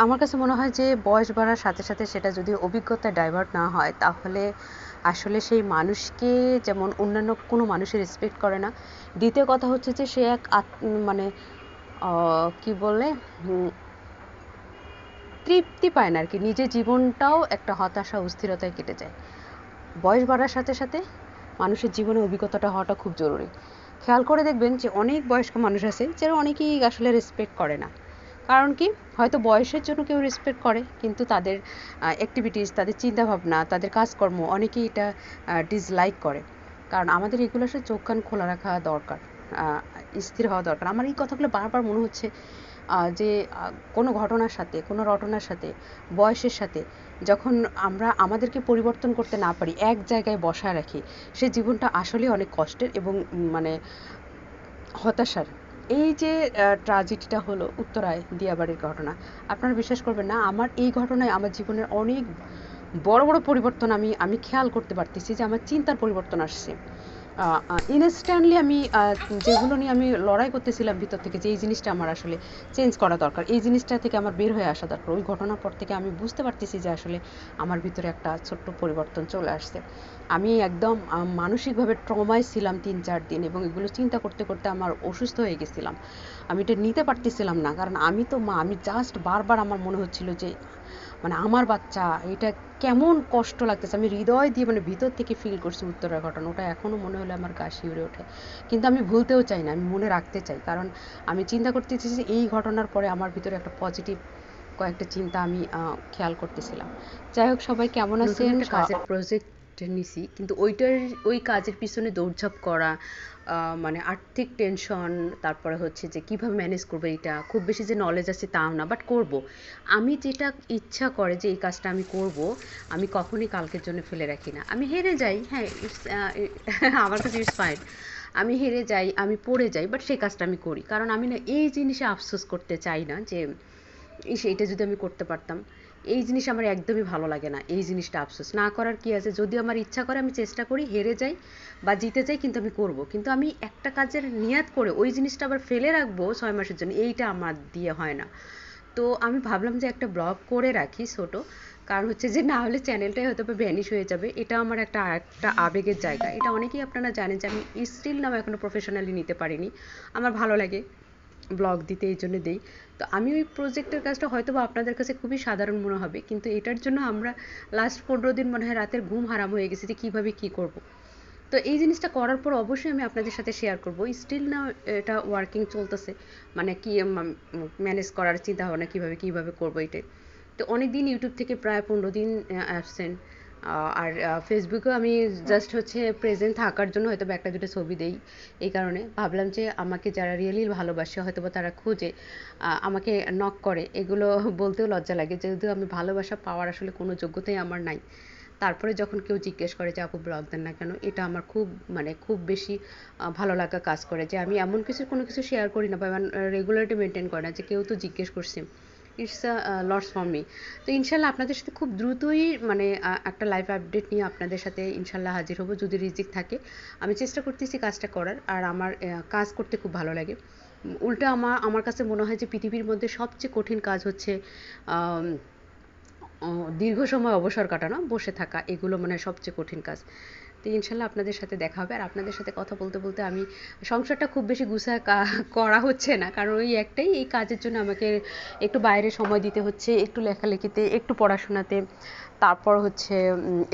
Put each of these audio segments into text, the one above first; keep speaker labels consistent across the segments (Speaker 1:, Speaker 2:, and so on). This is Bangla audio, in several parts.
Speaker 1: আমার কাছে মনে হয় যে বয়স বাড়ার সাথে সাথে সেটা যদি অভিজ্ঞতা ডাইভার্ট না হয়, তাহলে আসলে সেই মানুষকে যেমন অন্যান্য কোনো মানুষের রেসপেক্ট করে না। দ্বিতীয় কথা হচ্ছে যে সে এক মানে কি বলে তৃপ্তি পায় না আর কি নিজের জীবনটাও একটা হতাশা, অস্থিরতায় কেটে যায়। বয়স বাড়ার সাথে সাথে মানুষের জীবনে অভিজ্ঞতাটা হওয়াটা খুব জরুরি। খেয়াল করে দেখবেন যে অনেক বয়স্ক মানুষ আছে, যারা অনেকেই আসলে রেসপেক্ট করে না। কারণ কি? হয়তো বয়সের জন্য কেউ রেসপেক্ট করে, কিন্তু তাদের অ্যাক্টিভিটিস তাদের চিন্তাভাবনা, তাদের কাজকর্ম অনেকেই এটা ডিসলাইক করে। কারণ আমাদের এগুলো আসলে চোখ কান খোলা রাখা দরকার স্থির হওয়া দরকার। আমার এই কথাগুলো বারবার মনে হচ্ছে যে কোনো ঘটনার সাথে, কোনো রটনার সাথে, বয়সের সাথে, যখন আমরা আমাদেরকে পরিবর্তন করতে না পারি, এক জায়গায় বসায় রাখি, সে জীবনটা আসলে অনেক কষ্টের এবং মানে হতাশার। এই যে ট্রাজেডিটা হলো উত্তরায় দিয়াবাড়ির ঘটনা, আপনারা বিশ্বাস করবেন না, আমার এই ঘটনায় আমার জীবনের অনেক বড় বড় পরিবর্তন আমি আমি খেয়াল করতে পারতেছি যে আমার চিন্তার পরিবর্তন আসছে। ইনস্ট্যান্টলি আমি যেগুলো নিয়ে আমি লড়াই করতেছিলাম ভিতর থেকে যে এই জিনিসটা আমার আসলে চেঞ্জ করা দরকার, এই জিনিসটা থেকে আমার বের হয়ে আসা দরকার। ওই ঘটনার পর থেকে আমি বুঝতে পারতেছি যে আসলে আমার ভিতরে একটা ছোট্ট পরিবর্তন চলে আসছে। আমি একদম মানসিকভাবে ট্রমায় ছিলাম তিন চার দিন এবং এগুলো চিন্তা করতে করতে আমার অসুস্থ হয়ে গেছিলাম। আমি এটা নিতে পারতেছিলাম না, কারণ আমি তো মা, আমি জাস্ট বারবার আমার মনে হচ্ছিল যে মানে আমার বাচ্চা এটা কেমন কষ্ট লাগতেছে। আমি হৃদয় দিয়ে মানে ভিতর থেকে ফিল করছি উত্তরের ঘটনা। ওটা এখনও মনে হলে আমার গা শিউরে ওঠে। কিন্তু আমি ভুলতেও চাই না আমি মনে রাখতে চাই। কারণ আমি চিন্তা করতেছি যে এই ঘটনার পরে আমার ভিতরে একটা পজিটিভ কয়েকটা চিন্তা আমি খেয়াল করতেছিলাম। যাই হোক সবাই কেমন আছেন? কাজের প্রজেক্ট নিছি কিন্তু ওইটার, ওই কাজের পিছনে দৌড়ঝাঁপ করা মানে আর্থিক টেনশন তারপরে হচ্ছে যে কীভাবে ম্যানেজ করব এটা খুব বেশি যে নলেজ আছে তাও না বাট করব। আমি যেটা ইচ্ছা করে যে এই কাজটা আমি করব, আমি কখনই কালকের জন্য ফেলে রাখি না। আমি হেরে যাই হ্যাঁ ইটস আমার কাছে ইটস ফাইন আমি হেরে যাই, আমি পড়ে যাই বাট সেই কাজটা আমি করি। কারণ আমি না এই জিনিসে আফসোস করতে চাই না যে, ইস যদি আমি করতে পারতাম। এই জিনিস আমার একদমই ভালো লাগে না, এই জিনিসটা আফসোস। না করার কি আছে? যদি আমার ইচ্ছা করে আমি চেষ্টা করি, হেরে যাই বা জিতে যাই, কিন্তু আমি করব। কিন্তু আমি একটা কাজের নিয়াত করে ওই জিনিসটা আবার ফেলে রাখব ছয় মাসের জন্য, এইটা আমার দিয়ে হয় না। তো আমি ভাবলাম যে একটা ব্লগ করে রাখি ছোট। কারণ হচ্ছে যে না হলে চ্যানেলটাই হয়তো ভ্যানিশ হয়ে যাবে। এটা আমার একটা একটা আবেগের জায়গা। এটা অনেকেই আপনারা জানেন যে আমি স্টিল নাও এখনও প্রফেশনালি নিতে পারিনি। আমার ভালো লাগে। ব্লগ দিতে এই জন্য দিই। তো আমি ওই প্রজেক্টের কাজটা হয়তো বা আপনাদের কাছে খুবই সাধারণ মনে হবে, কিন্তু এটার জন্য আমরা লাস্ট পনেরো দিন মনে হয় রাতের ঘুম হারাম হয়ে গেছে যে কীভাবে কী করব। তো এই জিনিসটা করার পর অবশ্যই আমি আপনাদের সাথে শেয়ার করব। স্টিল না এটা ওয়ার্কিং চলতেছে মানে কি ম্যানেজ করার চিন্তা ভাবনা কীভাবে কীভাবে করব এটাই। তো অনেক দিন ইউটিউব থেকে প্রায় পনেরো দিন অ্যাবসেন্ট আর ফেসবুকেও আমি জাস্ট হচ্ছে প্রেজেন্ট থাকার জন্য হয়তো বা একটা দুটো ছবি দেই। এই কারণে ভাবলাম যে আমাকে যারা রিয়েলি ভালোবাসে হয়তো বা তারা খুঁজে আমাকে নক করে। এগুলো বলতেও লজ্জা লাগে। যেহেতু আমি ভালোবাসা পাওয়ার আসলে কোনো যোগ্যতাই আমার নাই। তারপরে যখন কেউ জিজ্ঞেস করে যে, আপু ব্লগ দেন না কেন? এটা আমার খুব মানে খুব বেশি ভালো লাগা কাজ করে যে, আমি এমন কিছু, কোনো কিছু শেয়ার করি না বা রেগুলারিটি মেনটেন করে না যে, কেউ তো জিজ্ঞেস করছে। It's a loss for me তো ইনশাল্লাহ আপনাদের সাথে খুব দ্রুতই মানে একটা লাইভ আপডেট নিয়ে আপনাদের সাথে ইনশাল্লাহ হাজির হব। যদি রিজিক থাকে, আমি চেষ্টা করতেছি কাজটা করার, আর আমার কাজ করতে খুব ভালো লাগে। উল্টা আমার আমার কাছে মনে হয় যে পৃথিবীর মধ্যে সবচেয়ে কঠিন কাজ হচ্ছে দীর্ঘ সময় অবসর কাটানো, বসে থাকা। এগুলো মানে সবচেয়ে কঠিন কাজ। তো ইনশাল্লাহ আপনাদের সাথে দেখা হবে। আর আপনাদের সাথে কথা বলতে বলতে আমি সংসারটা খুব বেশি গুছায় করা হচ্ছে না। কারণ ওই একটাই, এই কাজের জন্য আমাকে একটু বাইরে সময় দিতে হচ্ছে, একটু লেখালেখিতে, একটু পড়াশোনাতে, তারপর হচ্ছে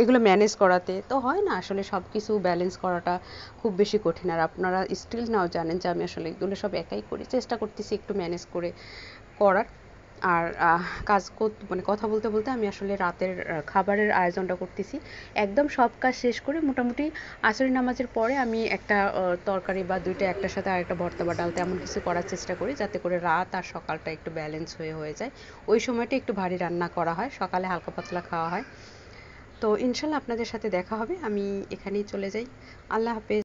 Speaker 1: এগুলো ম্যানেজ করাতে। তো হয় না, আসলে সব কিছু ব্যালেন্স করাটা খুব বেশি কঠিন। আর আপনারা স্টিল নাও জানেন যে আমি আসলে এগুলো সব একাই করি। চেষ্টা করতেছি একটু ম্যানেজ করে করার। আর কাজ করতে মানে কথা বলতে বলতে আমি আসলে রাতের খাবারের আয়োজনটা করতেছি। একদম সব কাজ শেষ করে মোটামুটি আসরি নামাজের পরে আমি একটা তরকারি বা দুইটা একটার সাথে আরেকটা ভর্তা বা ডাল তেমন কিছু করার চেষ্টা করি যাতে করে রাত আর সকালটা একটু ব্যালেন্স হয়ে হয়ে যায়। ওই সময়টা একটু ভারী রান্না করা হয়, সকালে হালকা পাতলা খাওয়া হয়। তো ইনশাল্লাহ আপনাদের সাথে দেখা হবে। আমি এখানেই চলে যাই। আল্লাহ হাফেজ।